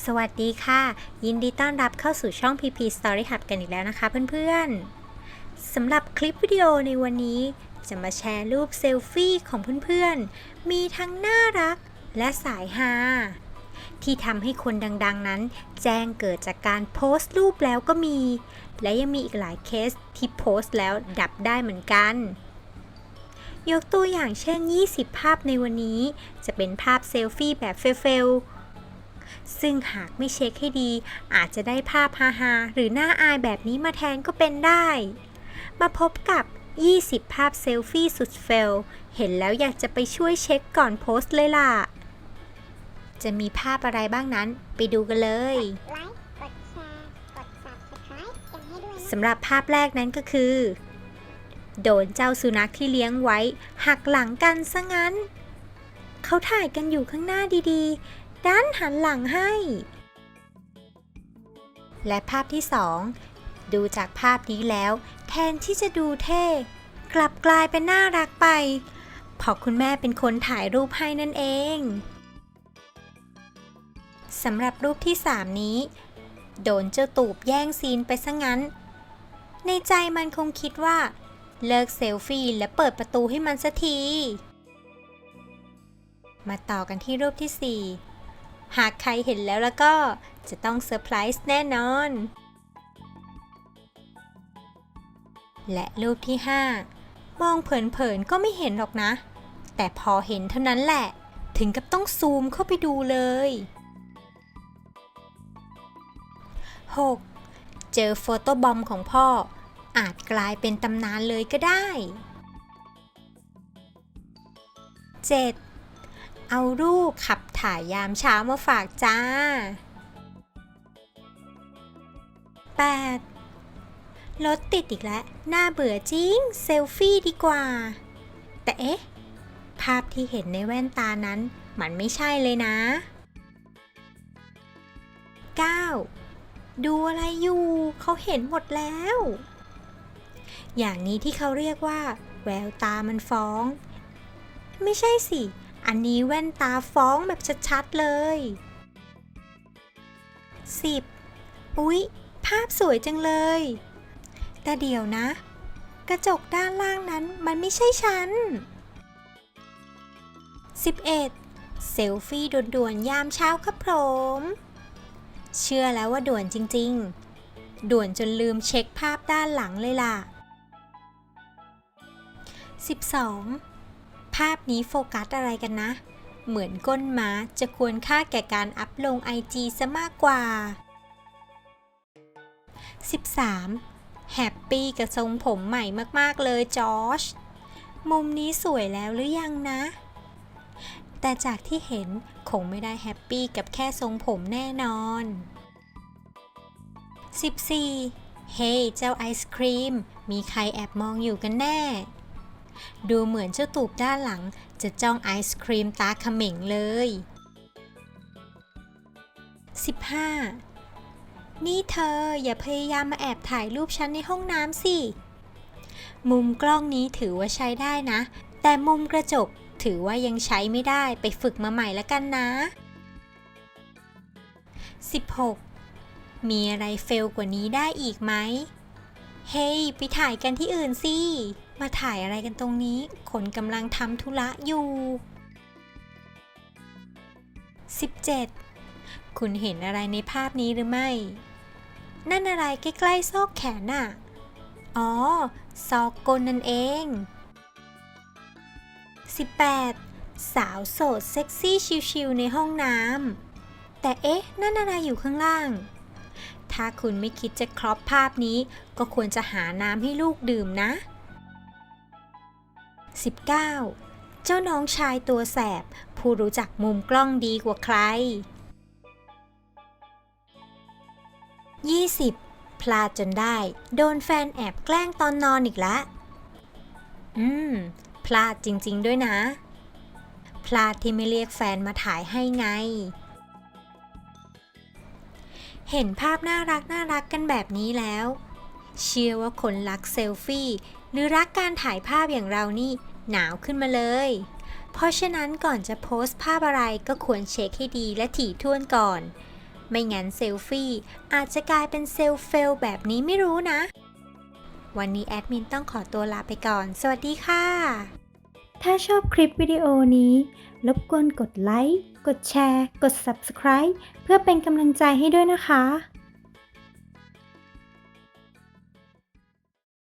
สวัสดีค่ะ ยินดีต้อนรับเข้าสู่ช่อง PP Story Hub กันอีกแล้วนะคะเพื่อนๆสำหรับคลิปวิดีโอในวันนี้ จะมาแชร์รูปเซลฟี่ของเพื่อนๆ มีทั้งน่ารักและสายฮาที่ทำให้คนดังๆนั้น แจ้งเกิดจากการโพสต์รูปแล้วก็มี และยังมีอีกหลายเคสที่โพสต์แล้วดับได้เหมือนกัน ยกตัวอย่างเช่น 20 ภาพในวันนี้ จะเป็นภาพเซลฟี่แบบเฟลๆ ซึ่งหากไม่เช็คให้ดี อาจจะได้ภาพฮาๆหรือหน้าอายแบบนี้มาแทนก็เป็นได้ มาพบกับ 20 ภาพเซลฟี่สุดเฟล เห็นแล้วอยากจะไปช่วยเช็คก่อนโพสต์เลยล่ะ จะมีภาพอะไรบ้างนั้น ไปดูกันเลยสำหรับภาพแรกนั้นก็คือ โดนเจ้าสุนัขที่เลี้ยงไว้ หักหลังกันซะงั้น เขาถ่ายกันอยู่ข้างหน้าดีๆ ด้านหันหลังให้ และภาพที่สองดูจากภาพนี้แล้ว แทนที่จะดูเท่ กลับกลายเป็นน่ารักไปเพราะคุณแม่เป็นคนถ่ายรูปให้นั่นเองสำหรับรูปที่สามนี้ โดนเจ้าตูบแย่งซีนไปซะงั้น ในใจมันคงคิดว่า เลิกเซลฟี่และเปิดประตูให้มันสักที มาต่อกันที่รูปที่4 หากใครเห็นแล้วแล้วก็จะต้องเซอร์ไพรส์แน่นอน และรูปที่ 5 มองเผินๆก็ไม่เห็นหรอกนะ แต่พอเห็นเท่านั้นแหละ ถึงกับต้องซูมเข้าไปดูเลย 6. เจอโฟโต้บอมของพ่อ อาจกลายเป็นตำนานเลยก็ได้ 7. เอารูปขับถ่ายยามเช้ามาฝากจ้า 8. รถติดอีกแล้ว น่าเบื่อจริง เซลฟี่ดีกว่า แต่เอ๊ะ ภาพที่เห็นในแว่นตานั้น มันไม่ใช่เลยนะ 9. ดูอะไรอยู่ เขาเห็นหมดแล้ว อย่างนี้ที่เขาเรียกว่า แววตามันฟ้อง ไม่ใช่สิ อันนี้แว่นตาฟ้องแบบชัดๆเลย 10. อุ๊ย ภาพสวยจังเลย แต่เดี๋ยวนะ กระจกด้านล่างนั้นมันไม่ใช่ฉัน 11. เซลฟี่ด่วนๆ ยามเช้าครับผม เชื่อแล้วว่าด่วนจริงๆ ด่วนจนลืมเช็คภาพด้านหลังเลยล่ะ 12. ภาพนี้โฟกัสอะไรกันนะ เหมือนก้นม้าจะควรค่าแก่การอัพลง IG ซะมากกว่า 13. แฮปปี้กับทรงผมใหม่มากๆเลยจอชมุมนี้สวยแล้วหรือยังนะ แต่จากที่เห็นคงไม่ได้แฮปปี้กับแค่ทรงผมแน่นอน 14. เฮ้เจ้าไอศครีม มีใครแอบมองอยู่กันแน่ ดูเหมือนเจ้าตูบด้านหลังจะจ้องไอศครีมตาเขม่งเลย 15. นี่เธออย่าพยายามมาแอบถ่ายรูปฉันในห้องน้ำสิ มุมกล้องนี้ถือว่าใช้ได้นะ แต่มุมกระจกถือว่ายังใช้ไม่ได้ไปฝึกมาใหม่แล้วกันนะ 16. มีอะไรเฟลกว่านี้ได้อีกไหม เฮ้ยไปถ่ายกันที่อื่นสิ มาถ่ายอะไรกันตรงนี้ คนกำลังทำธุระอยู่ 17. คุณเห็นอะไรในภาพนี้หรือไม่ นั่นอะไรใกล้ๆซอกแขนน่ะ อ๋อ ซอกกลนั่นเอง 18. สาวโสดเซ็กซี่ชิวๆในห้องน้ำ แต่เอ๊ะ นั่นอะไรอยู่ข้างล่าง ถ้าคุณไม่คิดจะครอปภาพนี้ ก็ควรจะหาน้ำให้ลูกดื่มนะ 19. เจ้าน้องชายตัวแสบ ผู้รู้จักมุมกล้องดีกว่าใคร 20. พลาดจนได้ โดนแฟนแอบแกล้งตอนนอนอีกแล้วอืม พลาดจริงๆด้วยนะ พลาดที่ไม่เรียกแฟนมาถ่ายให้ไง เห็นภาพน่ารักน่ารักกันแบบนี้แล้ว เชื่อว่าคนรักเซลฟี่ หรือรักการถ่ายภาพอย่างเรานี่หนาวขึ้นมาเลย เพราะฉะนั้นก่อนจะโพสต์ภาพอะไรก็ควรเช็คให้ดีและถี่ถ้วนก่อน ไม่งั้นเซลฟี่อาจจะกลายเป็นเซลเฟลแบบนี้ไม่รู้นะ วันนี้แอดมินต้องขอตัวลาไปก่อน สวัสดีค่ะ ถ้าชอบคลิปวิดีโอนี้รบกวนกดไลค์ กดแชร์ กด Subscribe เพื่อเป็นกำลังใจให้ด้วยนะคะ